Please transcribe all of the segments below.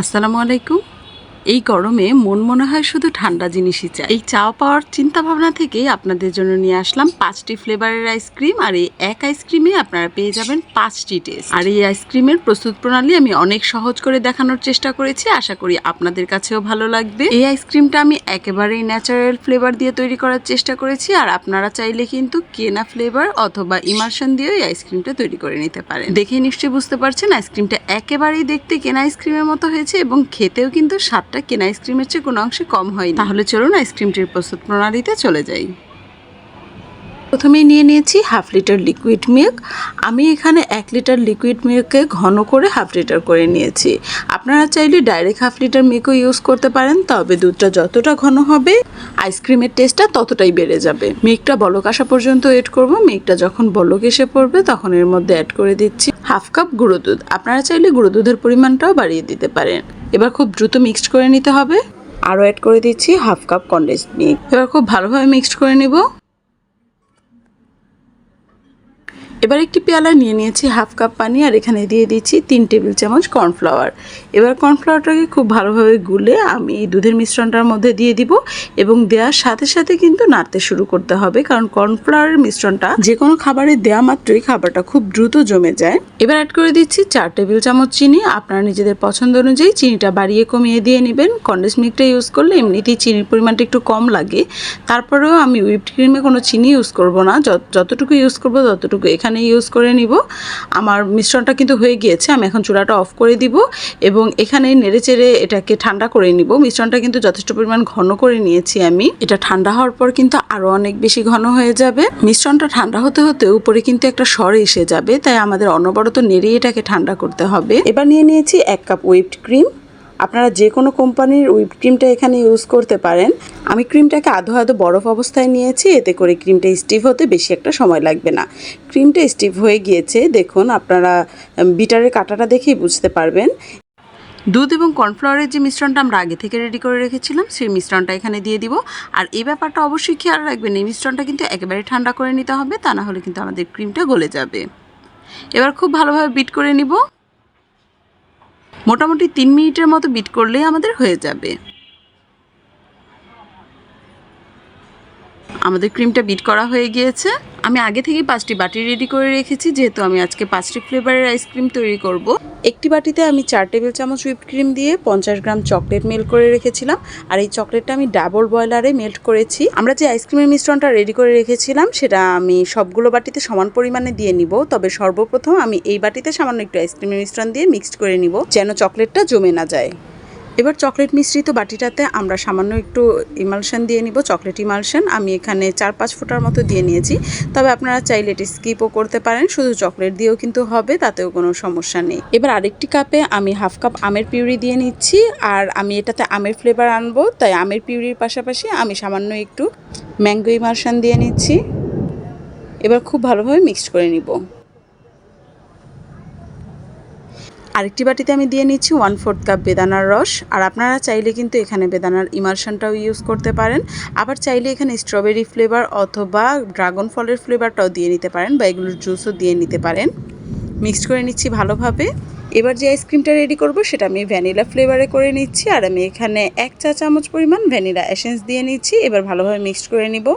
আসসালামু আলাইকুম। এই গরমে মন মনে হয় শুধু ঠান্ডা জিনিসই চাই। এই চা পাওয়ার চিন্তা ভাবনা থেকেই আপনাদের জন্য নিয়ে আসলাম পাঁচটি ফ্লেভারের আইসক্রিম আর এই এক আইসক্রিমে আপনারা পেয়ে যাবেন পাঁচটি টেস্ট। আর এই আইসক্রিমের প্রস্তুত প্রণালী আমি অনেক সহজ করে দেখানোর চেষ্টা করেছি, আশা করি আপনাদের কাছেও ভালো লাগবে। এই আইসক্রিমটা আমি একেবারেই ন্যাচারাল ফ্লেভার দিয়ে তৈরি করার চেষ্টা করেছি আর আপনারা চাইলে কিন্তু কেনা ফ্লেভার অথবা ইমার্শন দিয়েও এই আইসক্রিমটা তৈরি করে নিতে পারেন। দেখে নিশ্চয়ই বুঝতে পারছেন, আইসক্রিমটা একেবারেই দেখতে কেনা আইসক্রিমের মতো হয়েছে এবং খেতেও কিন্তু স্বাদটা কেনা আইসক্রিমের চেয়ে কোনো অংশে কম হয় তাহলে চলুন আইসক্রিমটির প্রস্তুত প্রণালীতে চলে যাই। প্রথমেই নিয়ে নিয়েছি হাফ লিটার লিকুইড মিল্ক। আমি এখানে এক লিটার লিকুইড মিল্ককে ঘন করে হাফ লিটার করে নিয়েছি। আপনারা চাইলে ডাইরেক্ট হাফ লিটার মিল্কও ইউজ করতে পারেন, তবে দুধটা যতটা ঘন হবে, আইসক্রিমের টেস্টটা ততটাই বেড়ে যাবে। মিল্কটা বলক আসা পর্যন্ত ওয়েট করব। মিল্কটা যখন বলক এসে পড়বে, তখন এর মধ্যে অ্যাড করে দিচ্ছি হাফ কাপ গুঁড়ো দুধ। আপনারা চাইলে গুঁড়ো দুধের পরিমাণটাও বাড়িয়ে দিতে পারেন। এবার খুব দ্রুত মিক্সড করে নিতে হবে। আরও অ্যাড করে দিচ্ছি হাফ কাপ কন্ডেন্স মিল্ক এবার খুব ভালোভাবে মিক্সড করে নিব। এবার একটি পেয়ালা নিয়ে নিয়েছি হাফ কাপ পানি আর এখানে দিয়ে দিচ্ছি তিন টেবিল চামচ কর্নফ্লাওয়ার। এবার কর্নফ্লাওয়ারটাকে খুব ভালোভাবে গুলে আমি এই দুধের মিশ্রণটার মধ্যে দিয়ে দিব এবং দেওয়ার সাথে সাথে কিন্তু নাড়তে শুরু করতে হবে কারণ কর্নফ্লাওয়ারের মিশ্রণটা যে কোনো খাবারে দেওয়া মাত্রই খাবারটা খুব দ্রুত জমে যায়। এবার অ্যাড করে দিচ্ছি চার টেবিল চামচ চিনি। আপনারা নিজেদের পছন্দ অনুযায়ী চিনিটা বাড়িয়ে কমিয়ে দিয়ে নেবেন। কন্ডেন্স মিল্কটা ইউজ করলে এমনিতেই চিনির পরিমাণটা একটু কম লাগে। তারপরেও আমি হুইপড ক্রিমে কোনো চিনি ইউজ করব না। যত- যতটুকু ইউজ করব ততটুকু। এখানে ইউজ করে নিব। আমার মিশ্রণটা কিন্তু হয়ে গিয়েছে, আমি এখন চুলাটা অফ করে দিব এবং এখানে নেড়ে চেড়ে এটাকে ঠান্ডা করে নিব। মিশ্রণটা কিন্তু যথেষ্ট পরিমাণ ঘন করে নিয়েছি আমি। এটা ঠান্ডা হওয়ার পর কিন্তু আরও অনেক বেশি ঘন হয়ে যাবে। মিশ্রণটা ঠান্ডা হতে হতে উপরে কিন্তু একটা স্বর এসে যাবে, তাই আমাদের অনবরত নেড়ে এটাকে ঠান্ডা করতে হবে। এবার নিয়ে নিয়েছি এক কাপ হুইপড ক্রিম আপনারা যে কোনো কোম্পানির হুইপ ক্রিমটা এখানে ইউজ করতে পারেন। আমি ক্রিমটাকে আধো আধো বরফ অবস্থায় নিয়েছি, এতে করে ক্রিমটা স্টিভ হতে বেশি একটা সময় লাগবে না। ক্রিমটা স্টিভ হয়ে গিয়েছে, দেখুন আপনারা বিটারের কাঁটাটা দেখেই বুঝতে পারবেন। দুধ এবং কর্নফ্লাওয়ারের যে মিশ্রণটা আমরা আগে থেকে রেডি করে রেখেছিলাম, সেই মিশ্রণটা এখানে দিয়ে দিব। আর এই ব্যাপারটা অবশ্যই খেয়াল রাখবেন, এই মিশ্রণটা কিন্তু একেবারে ঠান্ডা করে নিতে হবে, তা না হলে কিন্তু আমাদের ক্রিমটা গলে যাবে। এবার খুব ভালোভাবে বিট করে নিব। মোটামুটি তিন মিনিটের মতো বিট করলেই আমাদের হয়ে যাবে। আমাদের ক্রিমটা বিট করা হয়ে গিয়েছে। আমি আগে থেকেই পাঁচটি বাটি রেডি করে রেখেছি, যেহেতু আমি আজকে পাঁচটি ফ্লেভারের আইসক্রিম তৈরি করব। একটি বাটিতে আমি চার টেবিল চামচ হুইপ ক্রিম দিয়ে পঞ্চাশ গ্রাম চকলেট মেল্ট করে রেখেছিলাম, আর এই চকলেটটা আমি ডাবল বয়লারে মেল্ট করেছি। আমরা যে আইসক্রিমের মিশ্রণটা রেডি করে রেখেছিলাম, সেটা আমি সবগুলো বাটিতে সমান পরিমাণে দিয়ে নিব, তবে সর্বপ্রথম আমি এই বাটিতে সামান্য একটু আইসক্রিমের মিশ্রণ দিয়ে মিক্সড করে নিব, যেন চকলেটটা জমে না যায়। এবার চকলেট মিশ্রিত বাটিটাতে আমরা সামান্য একটু ইমালশন দিয়ে নিব, চকলেট ইমালশন। আমি এখানে চার পাঁচ ফুটার মতো দিয়ে নিয়েছি। তবে আপনারা চাইলে এটি স্কিপও করতে পারেন, শুধু চকলেট দিয়েও কিন্তু হবে, তাতেও কোনো সমস্যা নেই। এবার আরেকটি কাপে আমি হাফ কাপ আমের পিউরি দিয়ে নিচ্ছি, আর আমি এটাতে আমের ফ্লেভার আনব, তাই আমের পিউরির পাশাপাশি আমি সামান্য একটু ম্যাঙ্গো ইমালশন দিয়ে নিচ্ছি। এবার খুব ভালোভাবে মিক্সড করে নিব। আরেকটি বাটিতে আমি দিয়ে নিচ্ছি ওয়ান ফোর্থ কাপ বেদানার রস। আর আপনারা চাইলে কিন্তু এখানে বেদানার ইমার্শনটাও ইউজ করতে পারেন। আবার চাইলে এখানে স্ট্রবেরি ফ্লেভার অথবা ড্রাগন ফলের ফ্লেভারটাও দিয়ে নিতে পারেন বা এগুলোর জুসও দিয়ে নিতে পারেন। মিক্সড করে নিচ্ছি ভালোভাবে। এবার যে আইসক্রিমটা রেডি করব সেটা আমি ভ্যানিলা ফ্লেভারে করে নিচ্ছি। আর আমি এখানে এক চা চামচ পরিমাণ ভ্যানিলা এসেন্স দিয়ে নিচ্ছি। এবার ভালোভাবে মিক্সড করে নিব।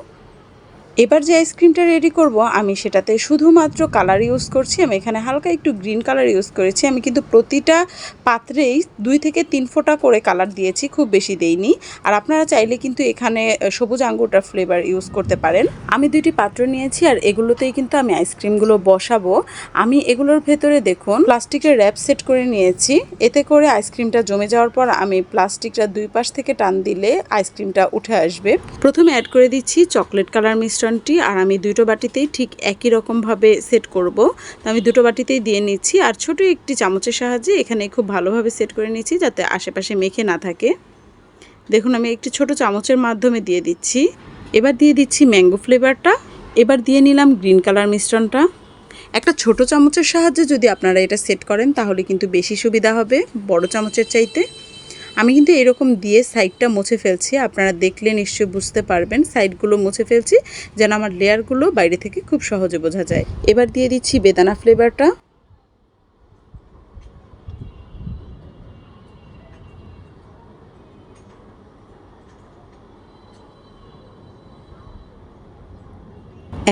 এবার যে আইসক্রিমটা রেডি করব, আমি সেটাতে শুধুমাত্র কালার ইউজ করছি, আমি এখানে হালকা একটু গ্রিন কালার ইউজ করেছি, আমি কিন্তু প্রতিটা পাত্রেই দুই থেকে তিন ফোঁটা করে কালার দিয়েছি, খুব বেশি দেইনি। আর আপনারা চাইলে কিন্তু এখানে সবুজ আঙ্গুরটার ফ্লেভার ইউজ করতে পারেন। আমি দুইটি পাত্র নিয়েছি, আর এগুলোতেই কিন্তু আমি আইসক্রিমগুলো বসাবো। আমি এগুলোর ভেতরে দেখুন প্লাস্টিকের র্যাপ সেট করে নিয়েছি। এতে করে আইসক্রিমটা জমে যাওয়ার পর আমি প্লাস্টিকটা দুই পাশ থেকে টান দিলে আইসক্রিমটা উঠে আসবে। প্রথমে অ্যাড করে দিচ্ছি চকলেট কালার মিশ্রণটি আর আমি দুটো বাটিতেই ঠিক একই রকমভাবে সেট করব। তো আমি দুটো বাটিতেই দিয়ে নিচ্ছি আর ছোট একটি চামচের সাহায্যে এখানে খুব ভালোভাবে সেট করে নিচ্ছি যাতে আশেপাশে মেখে না থাকে। দেখুন, আমি একটি ছোট চামচের মাধ্যমে দিয়ে দিচ্ছি। এবার দিয়ে দিচ্ছি ম্যাঙ্গো ফ্লেভারটা এবার দিয়ে নিলাম গ্রিন কালার মিশ্রণটা। একটা ছোট চামচের সাহায্যে যদি আপনারা এটা সেট করেন তাহলে কিন্তু বেশি সুবিধা হবে, বড় চামচের চাইতে। আমি কিন্তু এরকম দিয়ে সাইডটা মুছে ফেলছি, আপনারা দেখলে নিশ্চয়ই বুঝতে পারবেন। সাইডগুলো মুছে ফেলছি, যেন আমার লেয়ারগুলো বাইরে থেকে খুব সহজে বোঝা যায়। এবার দিয়ে দিচ্ছি বেদানা ফ্লেভারটা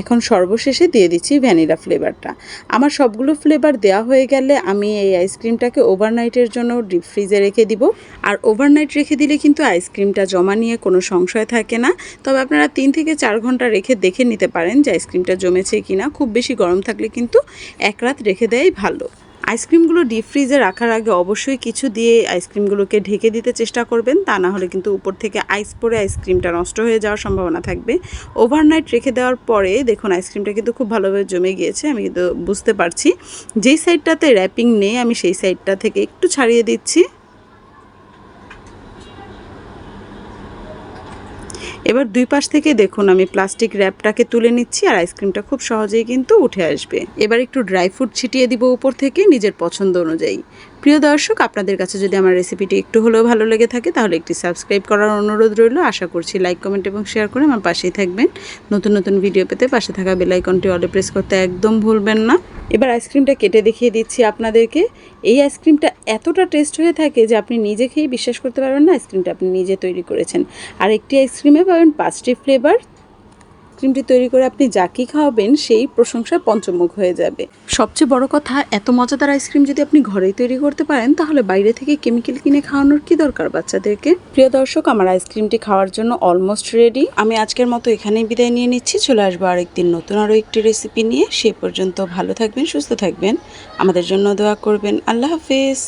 এখন সর্বশেষে দিয়ে দিচ্ছি ভ্যানিলা ফ্লেভারটা আমার সবগুলো ফ্লেভার দেওয়া হয়ে গেলে আমি এই আইসক্রিমটাকে ওভারনাইটের জন্য ডিপ ফ্রিজে রেখে দিব। আর ওভারনাইট রেখে দিলে কিন্তু আইসক্রিমটা জমা নিয়ে কোনো সংশয় থাকে না। তবে আপনারা তিন থেকে চার ঘণ্টা রেখে দেখে নিতে পারেন যে আইসক্রিমটা জমেছে কি না খুব বেশি গরম থাকলে কিন্তু এক রাত রেখে দেয় ভালো। আইসক্রিমগুলো ডিপ ফ্রিজে রাখার আগে অবশ্যই কিছু দিয়ে আইসক্রিমগুলোকে ঢেকে দিতে চেষ্টা করবেন। তা না হলে কিন্তু উপর থেকে আইস পরে আইসক্রিমটা নষ্ট হয়ে যাওয়ার সম্ভাবনা থাকবে। ওভারনাইট রেখে দেওয়ার পরে দেখুন, আইসক্রিমটা কিন্তু খুব ভালোভাবে জমে গিয়েছে, আমি কিন্তু বুঝতে পারছি। যেই সাইডটাতে র্যাপিং নেই, আমি সেই সাইডটা থেকে একটু ছাড়িয়ে দিচ্ছি। এবার দুই পাশ থেকে দেখুন, আমি প্লাস্টিক র্যাপটাকে তুলে নিচ্ছি আর আইসক্রিমটা খুব সহজেই কিন্তু উঠে আসবে। এবার একটু ড্রাই ফ্রুট ছিটিয়ে দিব উপর থেকে নিজের পছন্দ অনুযায়ী। প্রিয় দর্শক, আপনাদের কাছে যদি আমার রেসিপিটি একটু হলেও ভালো লেগে থাকে, তাহলে একটি সাবস্ক্রাইব করার অনুরোধ রইল। আশা করছি লাইক কমেন্ট এবং শেয়ার করে আমার পাশেই থাকবেন। নতুন নতুন ভিডিও পেতে পাশে থাকা বেল আইকনটি অলে প্রেস করতে একদম ভুলবেন না। এবার আইসক্রিমটা কেটে দেখিয়ে দিচ্ছি আপনাদেরকে। এই আইসক্রিমটা এতটা টেস্ট হয়ে থাকে যে আপনি নিজে খেয়ে বিশ্বাস করতে পারবেন না আইসক্রিমটা আপনি নিজে তৈরি করেছেন। আর একটি আইসক্রিমে পাবেন পাঁচটি ফ্লেভার আইসক্রিমটি তৈরি করে আপনি যাকে খাওয়াবেন সেই প্রশংসায় পঞ্চমুখ হয়ে যাবে। সবচেয়ে বড় কথা এত মজাদার আইসক্রিম যদি আপনি ঘরেই তৈরি করতে পারেন তাহলে বাইরে থেকে কেমিক্যাল কিনে খাওয়ানোর কি দরকার বাচ্চাদেরকে? প্রিয় দর্শক আমার আইসক্রিমটি খাওয়ার জন্য অলমোস্ট রেডি আমি আজকের মতো এখানেই বিদায় নিয়ে নিচ্ছি। চলে আসব আরেকদিন নতুন আরও একটি রেসিপি নিয়ে। সে পর্যন্ত ভালো থাকবেন সুস্থ থাকবেন। আমাদের জন্য দোয়া করবেন। আল্লাহ হাফিজ।